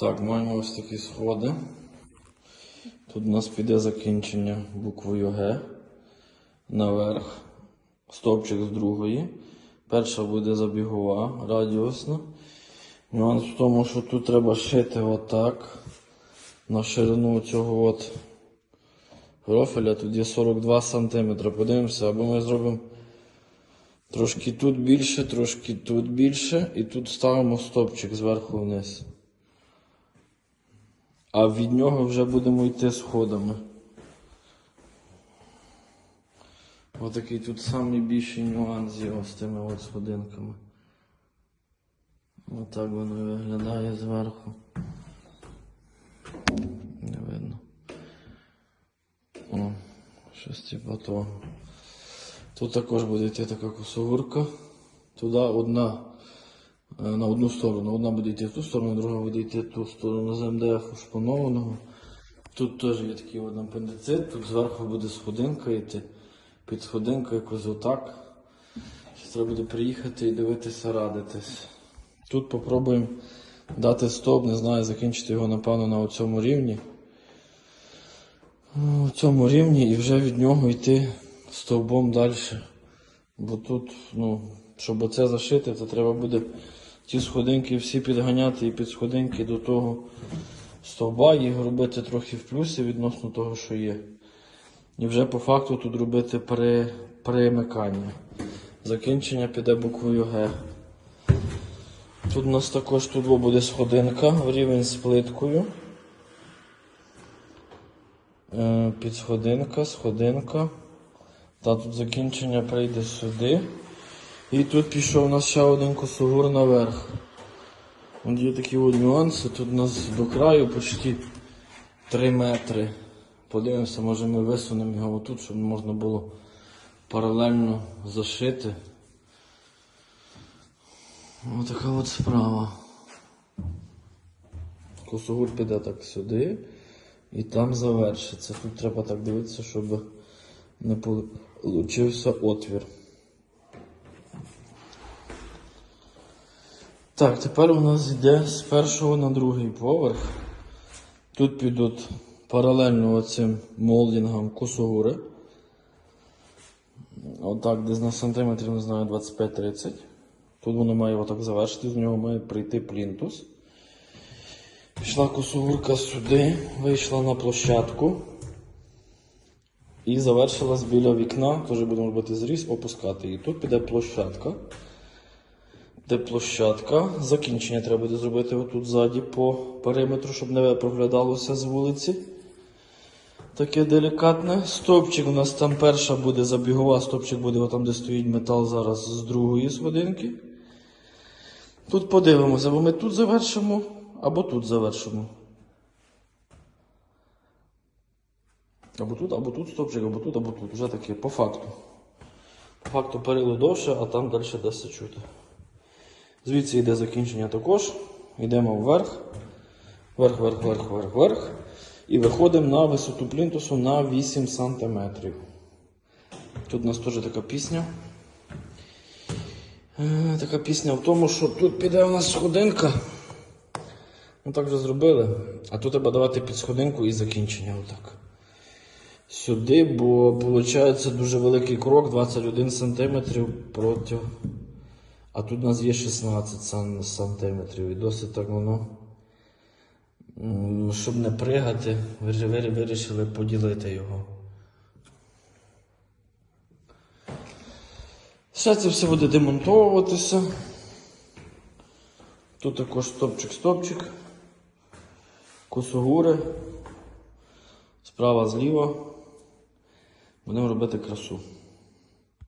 Так, маємо ось такі сходи. Тут у нас піде закінчення буквою Г наверх. Стовпчик з другої. Перша буде забігова, радіусна. Нюанс в тому, що тут треба шити отак. На ширину цього от профіля тут є 42 см. Подивимося, або ми зробимо трошки тут більше, трошки тут більше, і тут ставимо стовпчик зверху вниз. А від нього вже будемо йти сходами. Отакий тут найбільший нюанс його з тими от сходинками. Отак воно виглядає зверху. Не видно. О, щось типу того. Тут також буде йти така косогурка. Туди одна на одну сторону. Одна буде йти в ту сторону, друга буде йти в ту сторону з МДФ шпанованого. Тут теж є такий один апендицит, тут зверху буде сходинка йти. Під сходинкою якось отак. Ще треба буде приїхати і дивитися, радитись. Тут попробуємо дати стоп, не знаю, закінчити його, напевно, на цьому рівні. У цьому рівні і вже від нього йти стовбом далі. Бо тут, ну, щоб оце зашити, то треба буде ті сходинки всі підганяти і під сходинки до того стовба, їх робити трохи в плюсі відносно того, що є. І вже по факту тут робити пере, перемикання. Закінчення піде буквою Г. Тут у нас також тут буде сходинка в рівень з плиткою. Е, Підсходинка, сходинка. Та тут закінчення прийде сюди. І тут пішов у нас ще один косогур наверх. От є такі от нюанси. Тут у нас до краю почти 3 метри. Подивимося, може ми висунемо його отут, щоб можна було паралельно зашити. Ось така от справа. Косогур піде так сюди і там завершиться. Тут треба так дивитися, щоб не получився отвір. Так, тепер у нас йде з першого на другий поверх. Тут підуть паралельно оцим молдингам косогури. Отак, десь на сантиметрів, не знаю, 25-30. Тут воно має отак завершити, з нього має прийти плінтус. Пішла косогурка сюди, вийшла на площадку і завершилась біля вікна. Теж будемо робити зріз, опускати її. Тут піде площадка. Де площадка. Закінчення треба буде зробити отут ззаді по периметру, щоб не проглядалося з вулиці. Таке делікатне. Стовпчик у нас там перша буде забігова, стовпчик буде там, де стоїть метал зараз з другої сходинки. Тут подивимося, або ми тут завершимо, або тут завершимо. Або тут, або тут стовпчик, або тут, або тут. Вже таке, по факту. По факту перило довше, а там далі дасться чути. Звідси йде закінчення також. Йдемо вверх. Вверх, вверх, вверх, вверх, вверх. І виходимо на висоту плінтусу на 8 см. Тут у нас теж така пісня. Е, Така пісня в тому, що тут піде у нас сходинка. Ну так вже зробили. А тут треба давати під сходинку і закінчення. Отак. Сюди, бо виходить дуже великий крок, 21 см проти. А тут у нас є 16 сантиметрів. І досить так воно. Щоб не пригати, вир- вир- вирішили поділити його. Все це все буде демонтовуватися. Тут також стопчик-стопчик. Косогури. Справа зліва. Будемо робити красу.